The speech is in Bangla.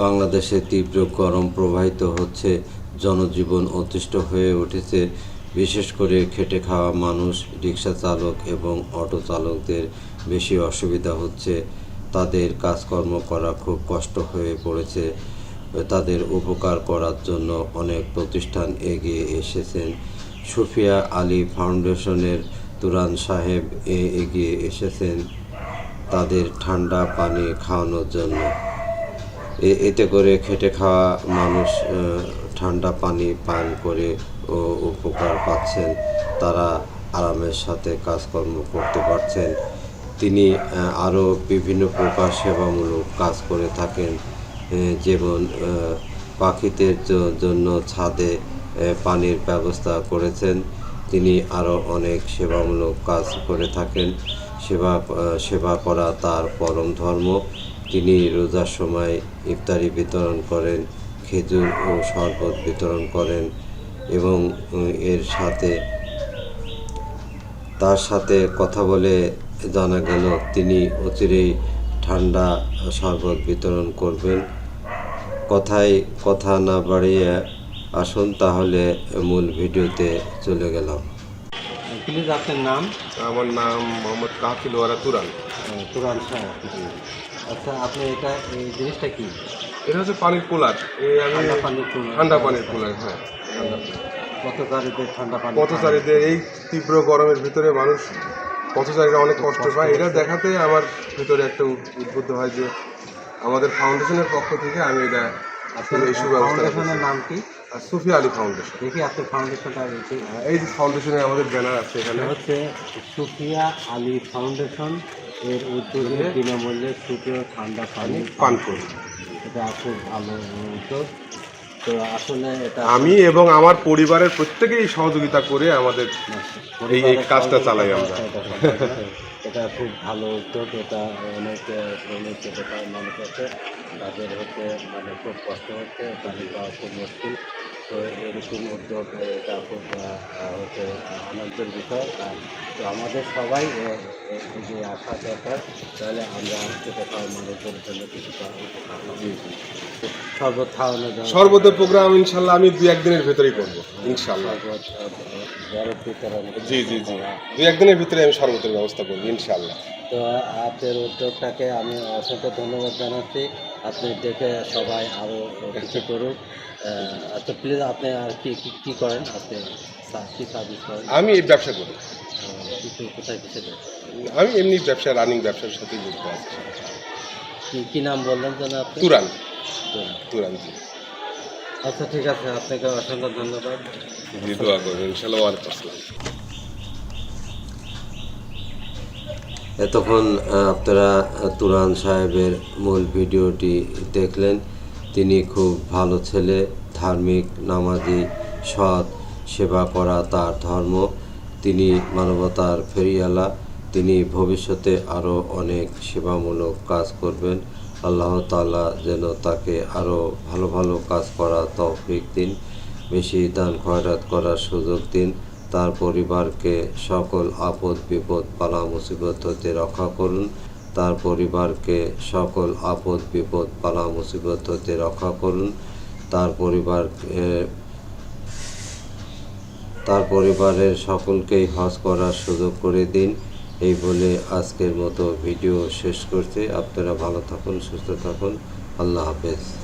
বাংলাদেশে তীব্র গরম প্রবাহিত হচ্ছে, জনজীবন অতিষ্ঠ হয়ে উঠেছে। বিশেষ করে খেটে খাওয়া মানুষ রিক্সা চালক এবং অটো চালকদের বেশি অসুবিধা হচ্ছে। তাদের কাজকর্ম করা খুব কষ্ট হয়ে পড়েছে। তাদের উপকার করার জন্য অনেক প্রতিষ্ঠান এগিয়ে এসেছেন। সুফিয়া আলী ফাউন্ডেশনের তুরান সাহেব এ এগিয়ে এসেছেন তাদের ঠান্ডা পানি খাওয়ানোর জন্য। এতে করে খেটে খাওয়া মানুষ ঠান্ডা পানি পান করে ও উপকার পাচ্ছেন। তারা আরামের সাথে কাজকর্ম করতে পারছেন। তিনি আরও বিভিন্ন প্রকার সেবামূলক কাজ করে থাকেন। যেমন পাখিদের জন্য ছাদে পানির ব্যবস্থা করেছেন। তিনি আরও অনেক সেবামূলক কাজ করে থাকেন। সেবা সেবা করা তার পরম ধর্ম। তিনি রোজার সময় ইফতারি বিতরণ করেন খেজুর ও শরবত বিতরণ করেন এবং এর সাথে তার সাথে কথা বলে জানা গেল তিনি অচিরেই ঠান্ডা শরবত বিতরণ করবেন। কথায় কথা না বাড়িয়ে আসুন তাহলে মূল ভিডিওতে চলে গেলাম। প্লিজ আপনার নাম? আমার নাম মোহাম্মদ কাফিল ওয়ারা তুরান। তুরান সাহেব আচ্ছা আপনি এটা এই জিনিসটা কি? এটা হচ্ছে পানির কুলার। এই আমি ঠান্ডা পানির কুলার। ঠান্ডা পানির কুলার হ্যাঁ। পথচারীদের ঠান্ডা পানি পথচারীদের এই তীব্র গরমের ভিতরে মানুষ পথচারীরা অনেক কষ্ট পায়। এটা দেখাতে আমার ভিতরে একটা উদ্বুদ্ধ হয় যে আমাদের ফাউন্ডেশনের পক্ষ থেকে আমি এটা আপনার এই ফাউন্ডেশনের নাম কি? আর সুফি আলী ফাউন্ডেশন। দেখি আপনার ফাউন্ডেশনটা এই যে ফাউন্ডেশনে আমাদের ব্যানার আছে এখানে। হচ্ছে সুফিয়া আলী ফাউন্ডেশন। এর উদ্যোগে বিনামূল্যে সুপেয় ঠান্ডা পানি পান করি। এটা খুব ভালো উদ্যোগ। তো আসলে এটা আমি এবং আমার পরিবারের প্রত্যেকেই সহযোগিতা করে আমাদের এই এই কাজটা চালাই আমরা। এটা খুব ভালো উদ্যোগ। এটা অনেক খেতে মানুষ আছে। তাদের হচ্ছে মানে খুব কষ্ট হচ্ছে পানি পাওয়া খুব মুশকিল। তো এরকম উদ্যোগ এটা খুব হচ্ছে আনন্দের বিষয়। আর তো আমাদের সবাই যে আসা দরকার তাহলে আমরা খেতে খাওয়া মানুষদের জন্য কিছুটা উপকার প্রোগ্রাম ইনশাল্লাহ আমি দুই একদিনের ভেতরেই করব ইনশাল্লাহ। জি জি জি। দুই একদিনের ভিতরে আমি শরবতের ব্যবস্থা করব ইনশাল্লাহ। তো আপনার উদ্যোগটাকে আমি অসংখ্য ধন্যবাদ জানাচ্ছি। আপনি দেখে সবাই আরও কিছু করুক। আচ্ছা প্লিজ আপনি আর কি কি- কি করেন? আপনি কি সার্ভিস করেন? আমি এই ব্যবসা করি। কিছু কোথায় দেন? আমি এমনি ব্যবসা রানিং ব্যবসার সাথে যুক্ত আছি। কি কি নাম বললেন যেন আপনি? তুরান। তুরান। জি। আচ্ছা ঠিক আছে। আপনাকে অসংখ্য ধন্যবাদ। দোয়া করবেন। ইনশাল্লাহ ওয়ালাইকুম আসসালাম। এতক্ষণ আপনারা তুরান সাহেবের মূল ভিডিওটি দেখলেন। তিনি খুব ভালো ছেলে, ধার্মিক, নামাজি, সৎ, সেবা করা তার ধর্ম। তিনি মানবতার ফেরিয়ালা। তিনি ভবিষ্যতে আরও অনেক সেবামূলক কাজ করবেন। আল্লাহ তাআলা যেন তাকে আরও ভালো ভালো কাজ করা তৌফিক দিন, বেশি দান খয়রাত করার সুযোগ দিন। তার পরিবারকে সকল আপদ, বিপদ পালা মুসিবত হতে রক্ষা করুন। তার পরিবারকে সকল আপদ, বিপদ পালা মুসিবত হতে রক্ষা করুন। তার পরিবার তার পরিবারের সকলকেই হজ করার সুযোগ করে দিন। এই বলে আজকের মতো ভিডিও শেষ করছি। আপনারা ভালো থাকুন, সুস্থ থাকুন। আল্লাহ হাফেজ।